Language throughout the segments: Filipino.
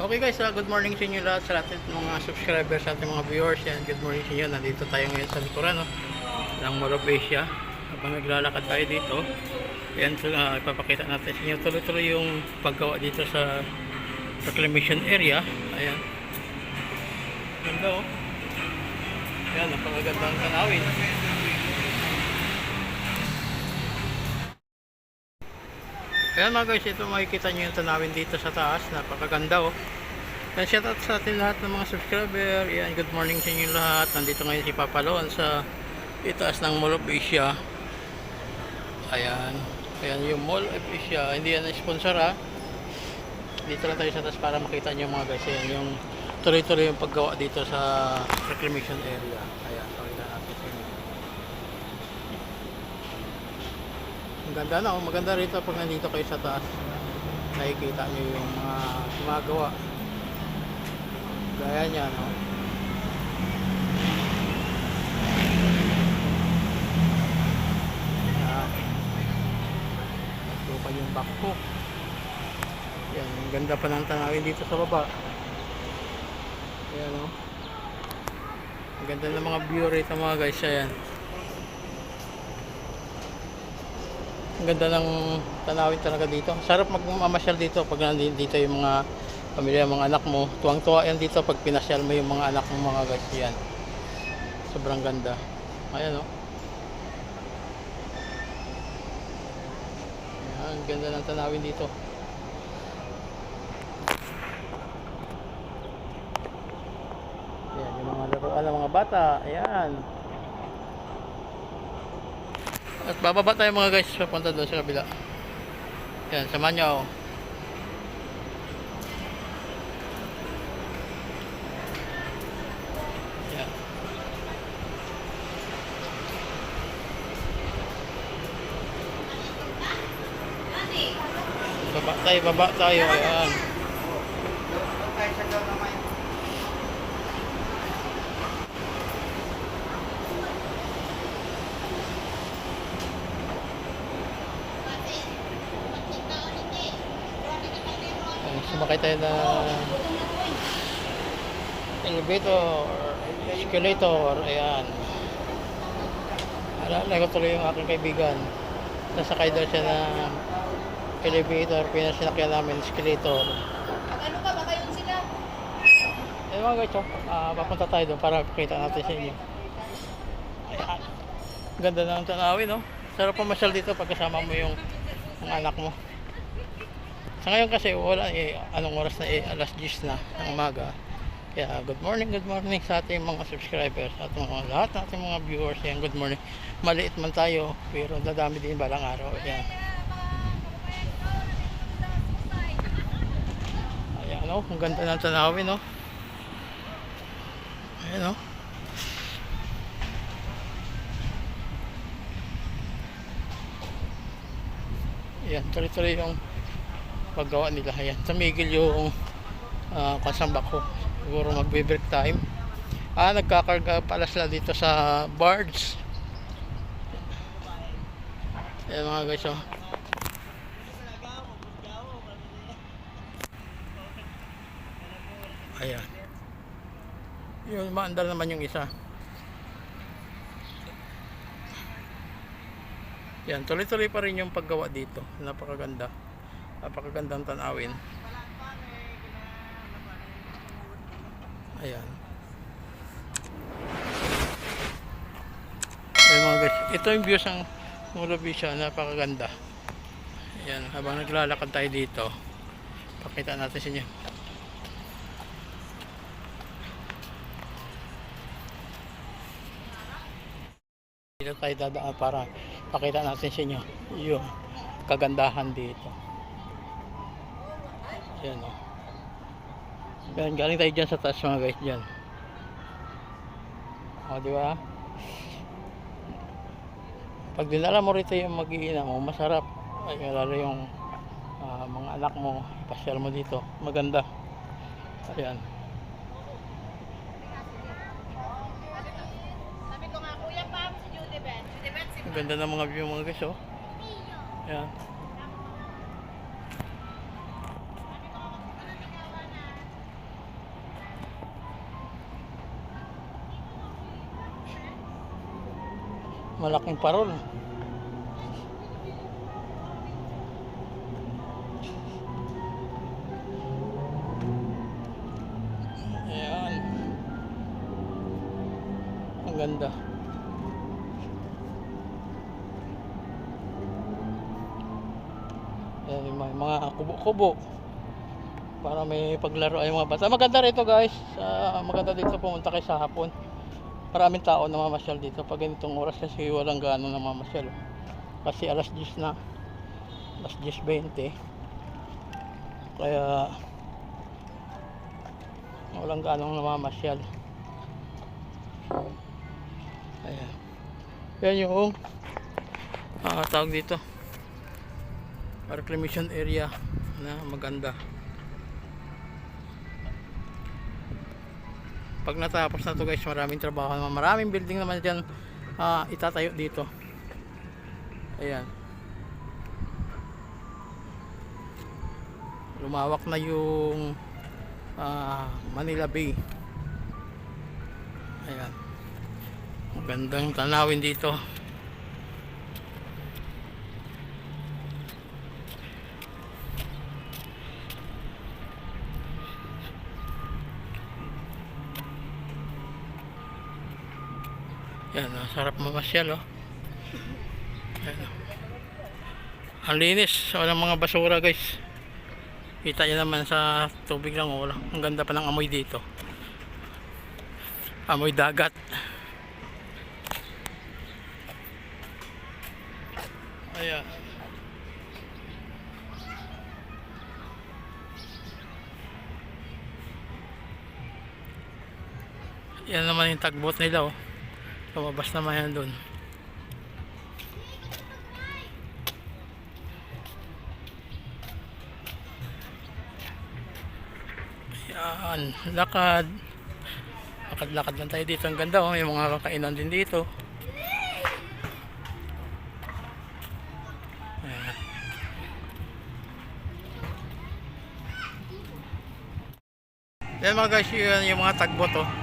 Okay guys, uh, good morning sa inyo lahat, sa lahat ng mga subscribers, sa ating mga viewers. Yan, good morning sa inyo. Nandito tayo ngayon sa likuran no? ng Morobesia. Habang naglalakad tayo dito, yan, uh, ipapakita natin sa inyo. Tuloy-tuloy yung paggawa dito sa reclamation area. Ayan. Ganda oh. Ayan, napakagandang tanawin. Ayan mga guys, ito makikita nyo yung tanawin dito sa taas. Napakaganda oh. Yan, shout out sa atin lahat ng mga subscriber. Yan, good morning sa inyo lahat. Nandito ngayon si Papa Loan sa itaas ng Mall of Asia. Ayan. Ayan yung Mall of Asia. Hindi yan sponsor ha. Dito lang tayo sa taas para makita nyo mga guys. Ayan yung tuloy-tuloy yung paggawa dito sa reclamation area. Ayan, pakita natin sa inyo. Ang ganda na, oh. maganda rito pag nandito kayo sa taas. Nakikita nyo yung mga gumagawa. Gaya niya, no? Yan. Tukan yung backhook. Yan, ang ganda pa ng tanawin dito sa baba. Ayan, no? Ang ganda ng mga view rito mga guys, ayan. Ganda ng tanawin talaga dito. Sarap magmamasyal dito pag nandito yung mga pamilya, mga anak mo. Tuwang-tuwa yan dito pag pinasyal mo yung mga anak mo mga guys yan. Sobrang ganda. Ayan o. Ayan, ang ganda ng tanawin dito. Ayan, yung mga laruan ng mga bata. Ayan. At bababa tayo mga guys, papunta doon sa kabila. Yan, samahan nyo ako. Yan. Baba tayo, baba tayo. Ayan. Ayan, Sumakay tayo na elevator, escalator, ayan. Alala ko tuloy yung aking kaibigan. Nasakay daw siya ng elevator, pinasinakyan namin escalator. Ano ka? Baka yun sila. Eh mga guys, oh, ah, papunta tayo doon para pakita natin sa inyo. Ayan. Ganda ng tanawin, no? Sarap pamasyal dito pag kasama mo yung, yung anak mo. Sa ngayon kasi wala eh, anong oras na eh, alas 10 na ng umaga. Kaya good morning, good morning sa ating mga subscribers, sa ating mga lahat ng ating mga viewers. Yan, good morning. Maliit man tayo, pero dadami din balang araw. Yan. Ayan, no? Ang ganda ng tanawin, no? Ayan, no? Ayan, tuloy-tuloy yung paggawa nila. Ayan, tumigil yung uh, kasambak ko. Siguro magbe-break time. Ah, nagkakarga pala sila dito sa barge. Ayan mga guys, oh. Ayan. Yun, maandar naman yung isa. Yan, tuloy-tuloy pa rin yung paggawa dito. Napakaganda. Napakagandang tanawin. Ayan. Ayan mga guys, ito yung views ng Murabisha, napakaganda. Ayan, habang naglalakad tayo dito, pakita natin sa inyo. Dito tayo dadaan para pakita natin sa inyo yung kagandahan dito. Ayan o. Oh. Yan, galing tayo dyan sa taas mga guys dyan. O, di ba? Pag dinala mo rito yung mag-iina mo, masarap. Ay, lalo yung ah, mga anak mo, pasyal mo dito. Maganda. Ayan. Ang ganda ng mga view mga guys, oh. Ayan. Malaking parol. Ayan. Ang ganda. Ayan yung mga, kubo-kubo. Para may paglaro ay mga bata. Maganda rito guys. Ah, maganda dito pumunta kayo sa hapon. Maraming tao na mamasyal dito. Pag ganitong oras kasi walang gaano na mamasyal. Kasi alas 10 na. Alas 10.20. Kaya walang gaano namamasyal. Ayan. Yan yung ah, tawag dito. Reclamation area na maganda. Pag natapos na to guys, maraming trabaho naman. Maraming building naman dyan ah, itatayo dito. Ayan. Lumawak na yung ah, Manila Bay. Ayan. Magandang tanawin dito. Yan, ah, sarap mamasyal oh. Yan, oh. Ang linis, walang mga basura guys. Kita nyo naman sa tubig lang oh. Ang ganda pa ng amoy dito. Amoy dagat. Ayan. Yan naman yung tagbot nila oh. Lumabas naman yan doon. Yan, lakad. Lakad-lakad lang tayo dito. Ang ganda oh, may mga kakainan din dito. Ayan. Yan mga guys, yun yung mga tagbot oh.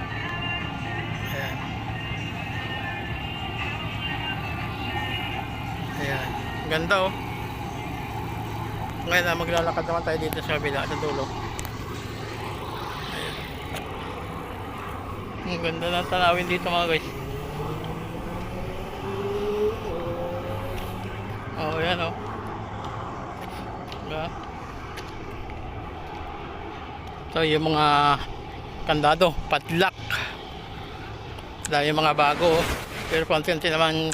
Ganda oh. Ngayon na maglalakad naman tayo dito sa kabila sa dulo. Ang ganda ng tanawin dito mga guys. Oh, yan oh. Diba? So, yung mga kandado, padlock. Dahil yung mga bago, oh. pero konti naman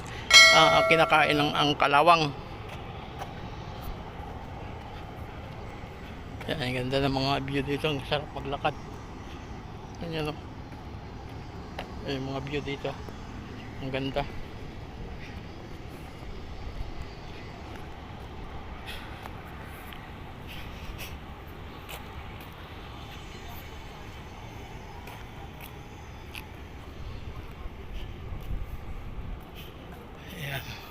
ah, kinakain ng ang kalawang. Yan, ang ganda ng mga view dito. Ang sarap maglakad. Yan yun, oh. Yan yung mga view dito. Ang ganda. Ayan.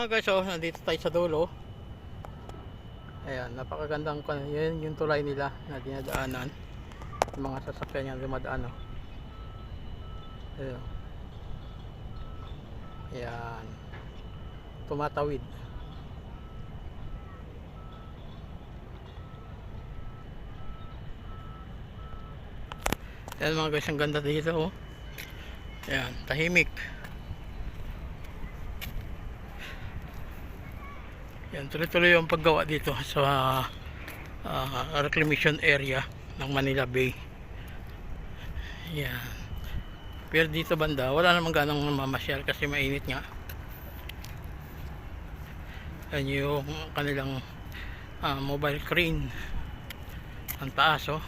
Mga guys, oh, nandito tayo sa dulo. Ayan, napakagandang yan yung tulay nila na dinadaanan. Yung mga sasakyan yung dumadaan, oh. Ayan. Ayan. Tumatawid. Ayan mga guys, ang ganda dito, oh. Ayan, tahimik. Yan, tuloy-tuloy yung paggawa dito sa ah, reclamation area ng Manila Bay. Yan. Pero dito banda, wala namang ganong mamasyal kasi mainit nga. Yan yung kanilang ah, mobile crane. Ang taas oh.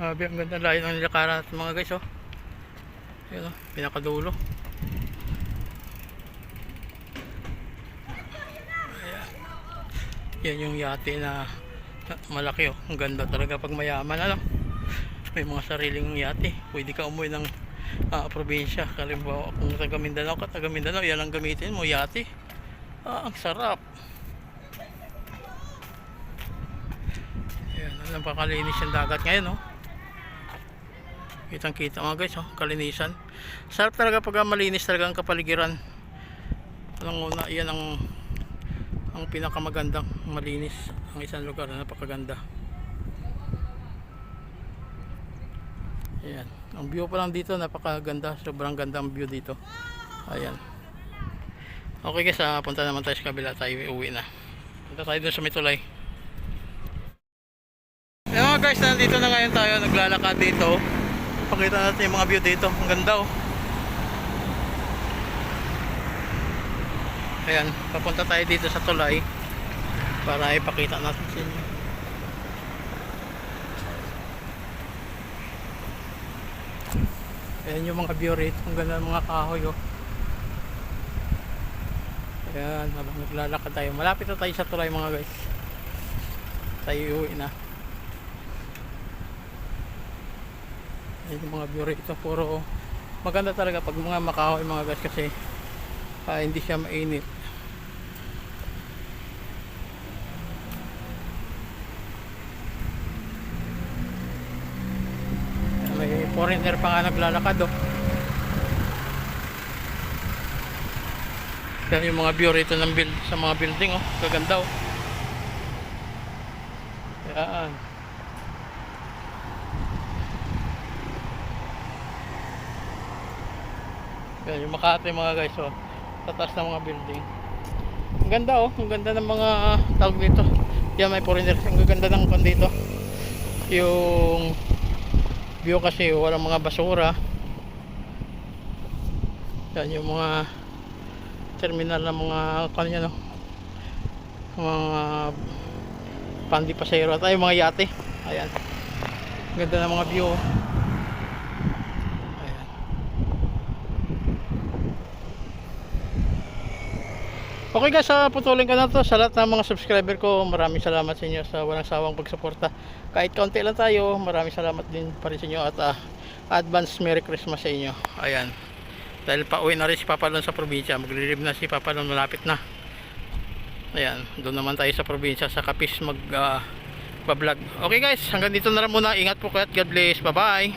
Grabe, ang ganda layo ng nilakaran at mga guys, oh. Yan, oh, pinakadulo. Ayan. Yan yung yate na na malaki, oh. Ang ganda talaga pag mayaman, ano. may mga sariling yate pwede ka umuwi ng ah, probinsya kalimbawa kung taga Mindanao ka taga Mindanao yan ang gamitin mo yate ah, ang sarap Ayan, alam pa kalinis yung dagat ngayon, no? Kitang kita mga guys, oh, kalinisan. Sarap talaga pag malinis talaga ang kapaligiran. Alam una, yan ang ang pinakamagandang malinis ang isang lugar na napakaganda. Ayan. Ang view pa lang dito, napakaganda. Sobrang ganda ang view dito. Ayan. Okay guys, ah, punta naman tayo sa kabila. Tayo uwi na. Punta tayo dun sa may tulay. Ayan mga guys, nandito na ngayon tayo. Naglalakad dito. Pakita natin yung mga view dito. Ang ganda oh. Ayan, papunta tayo dito sa tulay para ipakita natin sa inyo. Ayan yung mga view rito. Ang ganda ng mga kahoy oh. Ayan, habang naglalakad tayo. Malapit na tayo sa tulay mga guys. Tayo uwi na. Ayan yung mga view rito. Puro maganda talaga pag mga makahoy mga guys kasi ah, hindi siya mainit. May foreigner pa nga naglalakad oh. Yan yung mga view rito ng build, sa mga building oh. Gaganda oh. Yan. Yan yung Makati mga guys oh. Sa taas ng mga building. Ang ganda oh. Ang ganda ng mga tawag dito. Yan may foreigners. Ang ganda ng kon dito. Yung view kasi walang mga basura. Yan yung mga terminal ng mga kanya no. Mga pandi pasero at ay mga yate. Ayan. Ganda ng mga view. oh. Ayan. Okay guys, sa putulin ko na to sa lahat ng mga subscriber ko. Maraming salamat sa inyo sa walang sawang pagsuporta. Kahit konti lang tayo, maraming salamat din pa rin sa inyo at ah, advance Merry Christmas sa inyo. Ayan. Dahil pauwi na rin si Papa Lon sa probinsya. Maglilib na si Papa Lon, malapit na. Ayan, doon naman tayo sa probinsya sa Kapis mag ah, vlog. Okay guys, hanggang dito na lang muna. Ingat po kayo at God bless. Bye bye.